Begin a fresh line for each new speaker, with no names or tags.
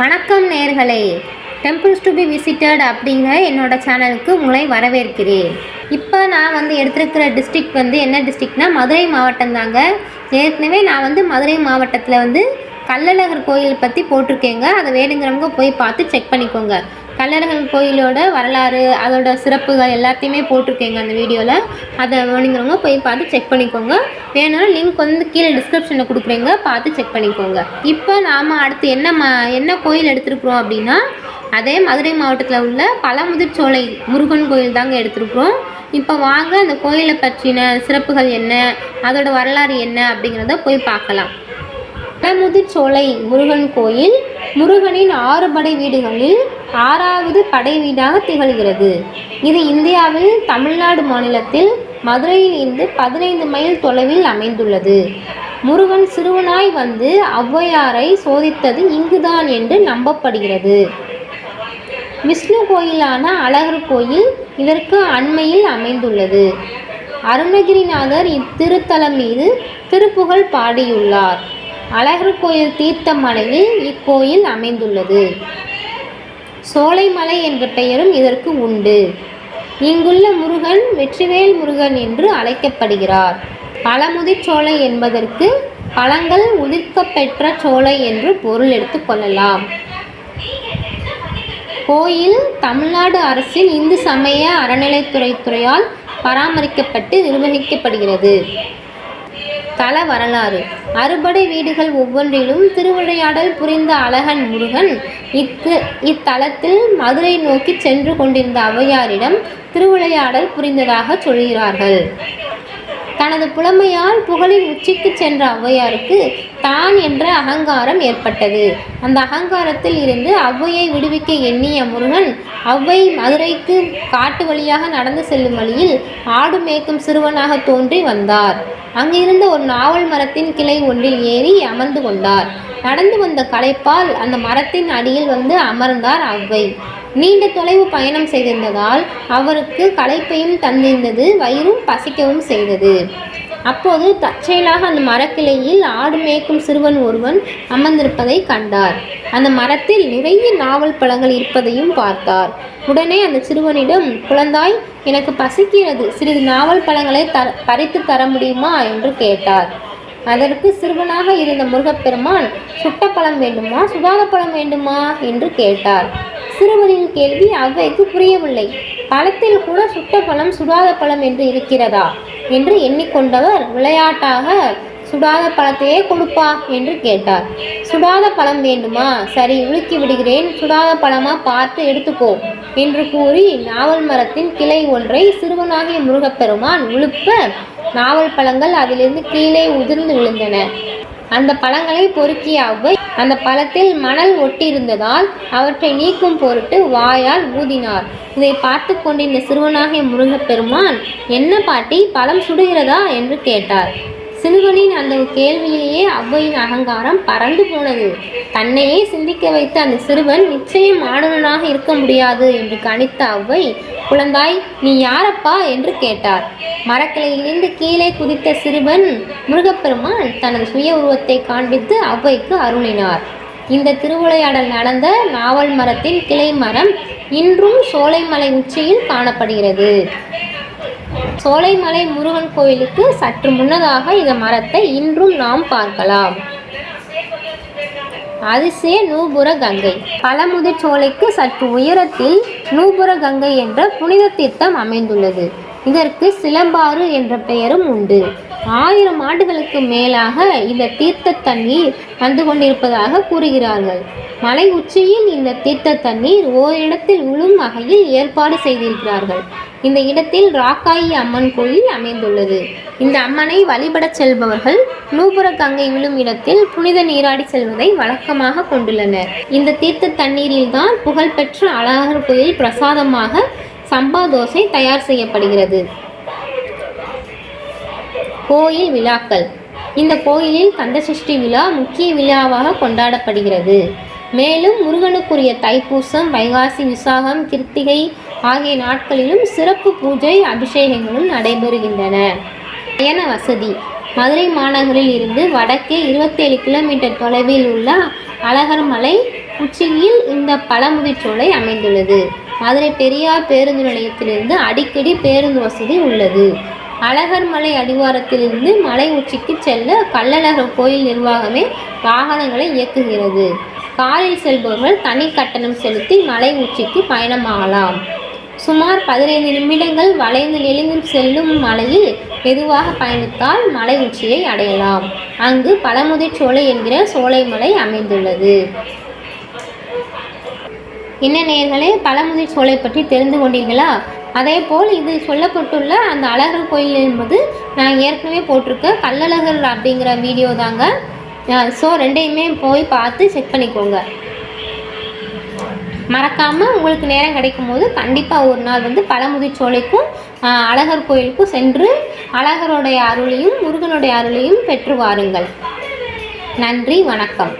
வணக்கம் நேர்களே. Temples to be visited அப்படிங்கிற என்னோட சேனலுக்கு உங்களை வரவேற்கிறேன். இப்போ நான் வந்து எடுத்திருக்கிற டிஸ்ட்ரிக்ட் வந்து என்ன டிஸ்ட்ரிக்ட்னா மதுரை மாவட்டம் தாங்க. ஏற்கனவே நான் வந்து மதுரை மாவட்டத்தில் வந்து கள்ளழகர் கோயில் பற்றி போட்டிருக்கேங்க. அதை வேணுங்கிறவங்க போய் பார்த்து செக் பண்ணிக்கோங்க. கள்ளழகர் கோயிலோட வரலாறு அதோட சிறப்புகள் எல்லாத்தையுமே போட்டிருக்கேங்க அந்த வீடியோவில் அதை வேணுங்கிறவங்க போய் பார்த்து செக் பண்ணிக்கோங்க. வேணும்னா லிங்க் வந்து கீழே டிஸ்கிரிப்ஷனில் கொடுக்குறேங்க. பார்த்து செக் பண்ணிக்கோங்க. இப்போ நாம் அடுத்து என்ன ம என்ன கோயில் எடுத்திருக்கிறோம் அப்படின்னா அதே மதுரை மாவட்டத்தில் உள்ள பழமுதிர்ச்சோலை முருகன் கோயில் தாங்க எடுத்திருக்கிறோம். இப்போ வாங்க அந்த கோயிலை பற்றின சிறப்புகள் என்ன அதோட வரலாறு என்ன அப்படிங்கிறத போய் பார்க்கலாம். பழமுதிர்ச்சோலை முருகன் கோயில் முருகனின் ஆறுபடை வீடுகளில் ஆறாவது படை வீடாக திகழ்கிறது. இது இந்தியாவில் தமிழ்நாடு மாநிலத்தில் மதுரையில் இருந்து பதினைந்து மைல் தொலைவில் அமைந்துள்ளது. முருகன் சிறுவனாய் வந்து ஔவையாரை சோதித்தது இங்குதான் என்று நம்பப்படுகிறது. விஷ்ணு கோயிலான அழகர் கோயில் இதற்கு அண்மையில் அமைந்துள்ளது. அருணகிரிநாதர் இத்திருத்தலம் மீது திருப்புகழ் பாடியுள்ளார். அழகர் கோயில் தீர்த்தமலையில் இக்கோயில் அமைந்துள்ளது. சோலைமலை என்ற பெயரும் இதற்கு உண்டு. இங்குள்ள முருகன் வெற்றிவேல் முருகன் என்று அழைக்கப்படுகிறார். பழமுதிர் சோலை என்பதற்கு பழங்கள் உதிர்க்கப்பெற்ற சோலை என்று பொருள் எடுத்துக்கொள்ளலாம் கோயில் தமிழ்நாடு அரசின் இந்து சமய அறநிலைத்துறை துறையால் பராமரிக்கப்பட்டு நிர்வகிக்கப்படுகிறது. தல வரலாறு அறுபடை வீடுகள் ஒவ்வொன்றிலும் திருவிளையாடல் புரிந்த அழகன் முருகன் இத்து இத்தலத்தில் மதுரை நோக்கி சென்று கொண்டிருந்த ஔவையாரிடம் திருவிளையாடல் புரிந்ததாக சொல்கிறார்கள். தனது புலமையால் புகழின் உச்சிக்கு சென்ற ஔவையாருக்கு தான் என்ற அகங்காரம் ஏற்பட்டது. அந்த அகங்காரத்தில் இருந்து ஔவையை விடுவிக்க எண்ணிய முருகன் ஔவை மதுரைக்கு காட்டு வழியாக நடந்து செல்லும் வழியில் ஆடு மேய்க்கும் சிறுவனாக தோன்றி வந்தார். அங்கிருந்த ஒரு நாவல் மரத்தின் கிளை ஒன்றில் ஏறி அமர்ந்து கொண்டார். நடந்து வந்த களைப்பால் அந்த மரத்தின் அடியில் வந்து அமர்ந்தார் அவ்வை. நீண்ட தொலைவு பயணம் செய்திருந்ததால் அவருக்கு களைப்பையும் தந்திருந்தது வயிறும் பசிக்கவும் செய்தது. அப்போது தற்செயலாக அந்த மரக்கிளையில் ஆடு மேய்க்கும் சிறுவன் ஒருவன் அமர்ந்திருப்பதை கண்டார். அந்த மரத்தில் நிறைய நாவல் பழங்கள் இருப்பதையும் பார்த்தார். உடனே அந்த சிறுவனிடம் குழந்தாய் எனக்கு பசிக்கிறது. சிறிது நாவல் பழங்களை தர பறித்து தர முடியுமா? என்று கேட்டார். அதற்கு சிறுவனாக இருந்த முருகப்பெருமான் சுட்ட பழம் வேண்டுமா? சுடாத பழம் வேண்டுமா? என்று கேட்டார். சிறுவனின் கேள்வி அவ்வைக்கு புரியவில்லை. பழத்தில் கூட சுட்ட பழம் சுடாத பழம் என்று இருக்கிறதா? என்று எண்ணிக்கொண்டவர் விளையாட்டாக சுடாத பழத்தையே கொடுப்பா என்று கேட்டார். சுடாத பழம் வேண்டுமா? சரி உலுக்கி விடுகிறேன். சுடாத பழமா பார்த்து எடுத்துக்கோ என்று கூறி நாவல் மரத்தின் கிளை ஒன்றை சிறுவனாகிய முருகப்பெருமான் உழுப்ப நாவல் பழங்கள் அதிலிருந்து கீழே உதிர்ந்து விழுந்தன. அந்த பழங்களை பொறுக்கிய அவ்வை அந்த பழத்தில் மணல் ஒட்டியிருந்ததால் அவற்றை நீக்கும் பொருட்டு வாயால் ஊதினார். இதை பார்த்து கொண்டிருந்த சிறுவனாகிய முருகப்பெருமான் என்ன பாட்டி பழம் சுடுகிறதா? என்று கேட்டார். சிறுவனின் அந்த கேள்வியிலேயே ஔவையின் அகங்காரம் பறந்து போனது. தன்னையே சிந்திக்க வைத்த அந்த சிறுவன் நிச்சயம் ஆளுநனாக இருக்க முடியாது என்று கணித்த ஔவை குழந்தாய் நீ யாரப்பா? என்று கேட்டார். மரக்கிளையிலிருந்து கீழே குதித்த சிறுவன் முருகப்பெருமான் தனது சுய உருவத்தை காண்பித்து ஔவைக்கு அருளினார். இந்த திருவிளையாடல் நடந்த நாவல் மரத்தின் கிளை மரம் இன்றும் சோலைமலை உச்சியில் காணப்படுகிறது. சோலைமலை முருகன் கோயிலுக்கு சற்று முன்னதாக இந்த மரத்தை இன்றும் நாம் பார்க்கலாம். அதிசய நூபுர கங்கை. பழமுதிர் சோலைக்கு சற்று உயரத்தில் நூபுர கங்கை என்ற புனித தீர்த்தம் அமைந்துள்ளது. இதற்கு சிலம்பாறு என்ற பெயரும் உண்டு. ஆயிரம் ஆண்டுகளுக்கு மேலாக இந்த தீர்த்த தண்ணீர் வந்து கொண்டிருப்பதாக கூறுகிறார்கள். மலை உச்சியில் இந்த தீர்த்த தண்ணீர் ஓரிடத்தில் உழும் வகையில் ஏற்பாடு செய்திருக்கிறார்கள். இந்த இடத்தில் ராக்காயி அம்மன் கோயில் அமைந்துள்ளது. இந்த அம்மனை வழிபடச் செல்பவர்கள் நூபுர கங்கை விழும் இடத்தில் புனித நீராடி செல்வதை வழக்கமாக கொண்டுள்ளனர். இந்த தீர்த்த தண்ணீரில்தான் புகழ்பெற்ற அழகர் கோயில் பிரசாதமாக சம்பா தோசை தயார் செய்யப்படுகிறது. கோயில் விழாக்கள். இந்த கோயிலில் கந்தசஷ்டி விழா முக்கிய விழாவாக கொண்டாடப்படுகிறது. மேலும் முருகனுக்குரிய தைப்பூசம் வைகாசி விசாகம் கிருத்திகை ஆகிய நாட்களிலும் சிறப்பு பூஜை அபிஷேகங்களும் நடைபெறுகின்றன. பயண வசதி. மதுரை மாநகரில் இருந்து வடக்கே இருபத்தேழு கிலோமீட்டர் தொலைவில் உள்ள அழகர் மலை உச்சியில் இந்த பழமுதிர்ச்சோலை அமைந்துள்ளது. மதுரை பெரியார் பேருந்து நிலையத்திலிருந்து அடிக்கடி பேருந்து வசதி உள்ளது. அழகர் மலை அடிவாரத்திலிருந்து மலை உச்சிக்கு செல்ல கள்ளழகர் கோயில் நிர்வாகமே வாகனங்களை இயக்குகிறது. காரில் செல்பவர்கள் தனி கட்டணம் செலுத்தி மலை உச்சிக்கு பயணமாகலாம். சுமார் பதினைந்து நிமிடங்கள் வளைந்து நெளிந்து செல்லும் மலையில் மெதுவாக பயணித்தால் மலை உச்சியை அடையலாம். அங்கு பழமுதிர் சோலை என்கிற சோலை மலை அமைந்துள்ளது. என்ன நேர்களே பழமுதிர் சோலை பற்றி தெரிந்து கொண்டீர்களா? அதேபோல் இதில் சொல்லப்பட்டுள்ள அந்த அழகர் கோயில் என்பது நான் ஏற்கனவே போட்டிருக்க கள்ளழகர் அப்படிங்கிற வீடியோ தாங்க ஸோ ரெண்டையுமே போய் பார்த்து செக் பண்ணிக்கோங்க. மறக்காமல் உங்களுக்கு நேரம் கிடைக்கும் போது கண்டிப்பாக ஒரு நாள் வந்து பழமுதிர்ச்சோலைக்கும் அழகர் கோயிலுக்கும் சென்று அழகருடைய அருளையும் முருகனுடைய அருளையும் பெற்று வாருங்கள். நன்றி வணக்கம்.